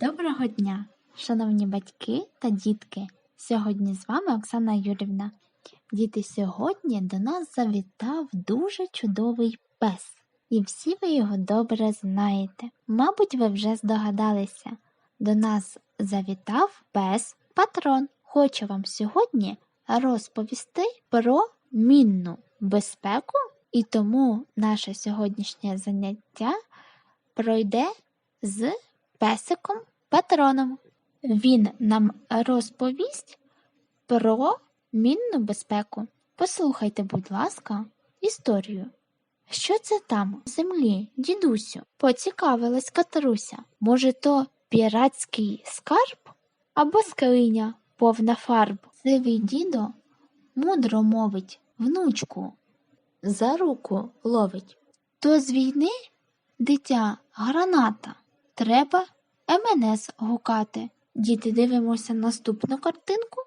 Доброго дня, шановні батьки та дітки! Сьогодні з вами Оксана Юрівна. Діти, сьогодні до нас завітав дуже чудовий пес, і всі ви його добре знаєте. Мабуть, ви вже здогадалися. До нас завітав пес Патрон. Хочу вам сьогодні розповісти про мінну безпеку, і тому наше сьогоднішнє заняття пройде з песиком Патроном. Він нам розповість про мінну безпеку. Послухайте, будь ласка, історію. Що це там в землі, дідусю? Поцікавилась Катруся. Може, то піратський скарб або скриня повна фарб. Сивий дідо мудро мовить внучку, за руку ловить. То з війни дитя граната. Треба МНС гукати. Діти дивимося наступну картинку.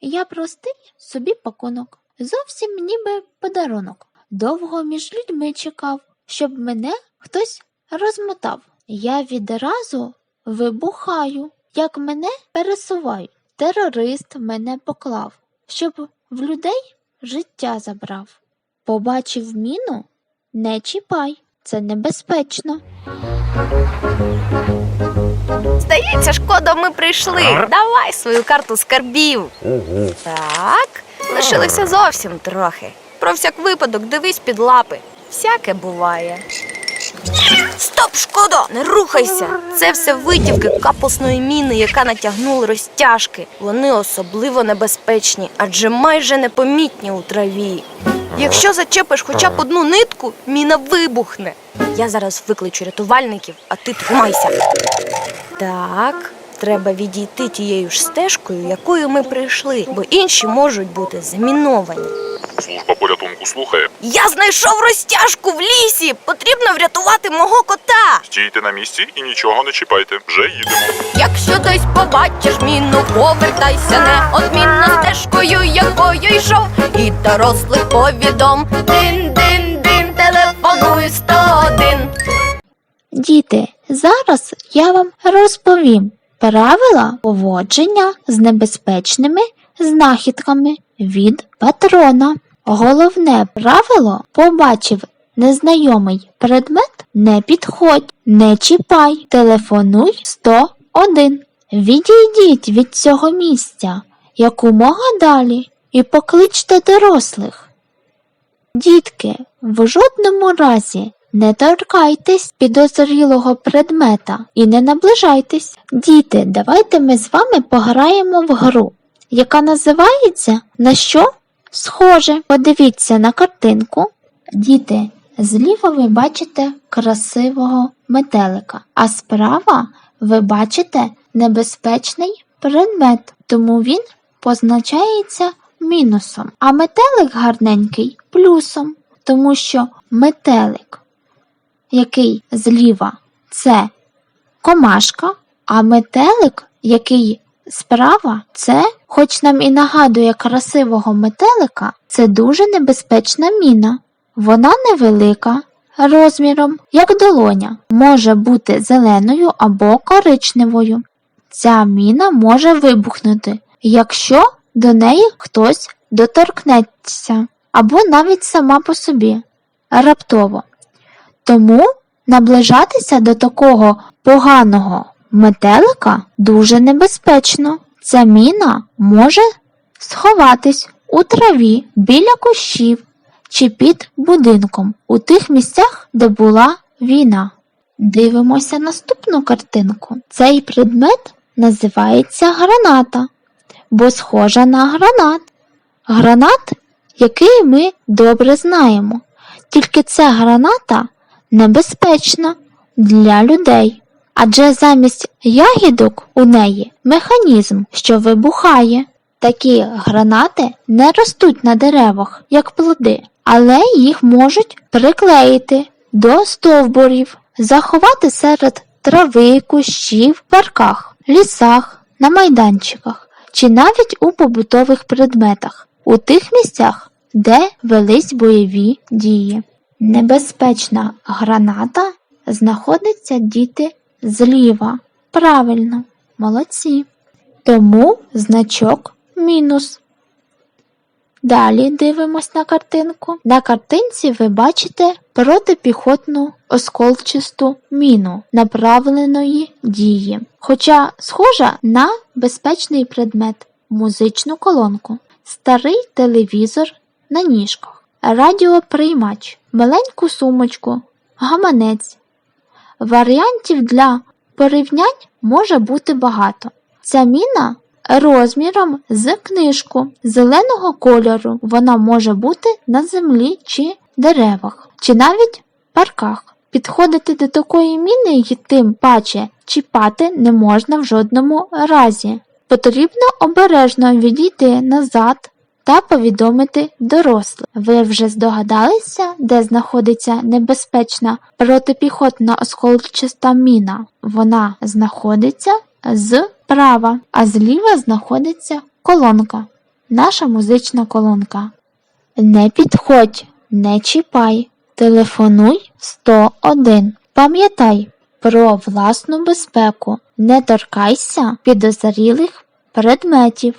Я простий собі пакунок, зовсім ніби подарунок. Довго між людьми чекав, щоб мене хтось розмотав. Я відразу вибухаю, як мене пересувають. Терорист мене поклав, щоб в людей життя забрав. Побачив міну, не чіпай, це небезпечно. Здається, шкода, ми прийшли. Давай свою карту скарбів. Так, лишилося зовсім трохи. Про всяк випадок дивись під лапи. Всяке буває. Стоп, шкода, не рухайся. Це все витівки капусної міни, яка натягнула розтяжки. Вони особливо небезпечні, адже майже непомітні у траві. Якщо зачепиш хоча б одну нитку, міна вибухне. Я зараз викличу рятувальників, а ти тримайся. Так, треба відійти тією ж стежкою, якою ми прийшли, бо інші можуть бути заміновані. Служба порятунку слухає. Я знайшов розтяжку в лісі. Потрібно врятувати мого кота. Стійте на місці і нічого не чіпайте. Вже їдемо. Якщо десь побачиш міну, повертайся неодмінно стежкою, якою йшов, і дорослих повідом. Дин, Діти, зараз я вам розповім правила поводження з небезпечними знахідками від патрона. Головне правило побачив незнайомий предмет, не підходь, не чіпай, телефонуй 101. Відійдіть від цього місця якомога далі і покличте дорослих. Дітки, в жодному разі не торкайтесь підозрілого предмета і не наближайтесь. Діти, давайте ми з вами пограємо в гру, яка називається На що схоже. Подивіться на картинку. Діти, зліва ви бачите красивого метелика, а справа ви бачите небезпечний предмет, тому він позначається мінусом, а метелик гарненький плюсом, тому що метелик, який зліва, це комашка, а метелик, який справа, це, хоч нам і нагадує красивого метелика, це дуже небезпечна міна. Вона невелика, розміром, як долоня, може бути зеленою або коричневою. Ця міна може вибухнути, якщо до неї хтось доторкнеться, або навіть сама по собі раптово. Тому наближатися до такого поганого метелика дуже небезпечно. Ця міна може сховатись у траві біля кущів чи під будинком у тих місцях, де була війна. Дивимося наступну картинку. Цей предмет називається граната, бо схожа на гранат. Гранат, який ми добре знаємо. Тільки ця граната небезпечна для людей. Адже замість ягідок у неї механізм, що вибухає. Такі гранати не ростуть на деревах, як плоди, але їх можуть приклеїти до стовбурів, заховати серед трави, кущів, парках, лісах, на майданчиках чи навіть у побутових предметах, у тих місцях, де велись бойові дії. Небезпечна граната знаходиться діти зліва Правильно, молодці. Тому значок мінус. Далі дивимось на картинку. На картинці ви бачите протипіхотну осколчисту міну направленої дії, хоча схожа на безпечний предмет музичну колонку, старий телевізор на ніжках, радіоприймач, маленьку сумочку, гаманець. Варіантів для порівнянь може бути багато. Ця міна розміром з книжку зеленого кольору. Вона може бути на землі чи деревах, чи навіть парках. Підходити до такої міни і тим паче чіпати не можна в жодному разі. Потрібно обережно відійти назад та повідомити дорослих. Ви вже здогадалися, де знаходиться небезпечна протипіхотна осколчаста міна? Вона знаходиться зправа, а зліва знаходиться колонка, наша музична колонка. Не підходь, не чіпай, телефонуй 101. Пам'ятай про власну безпеку, не торкайся підозрілих предметів.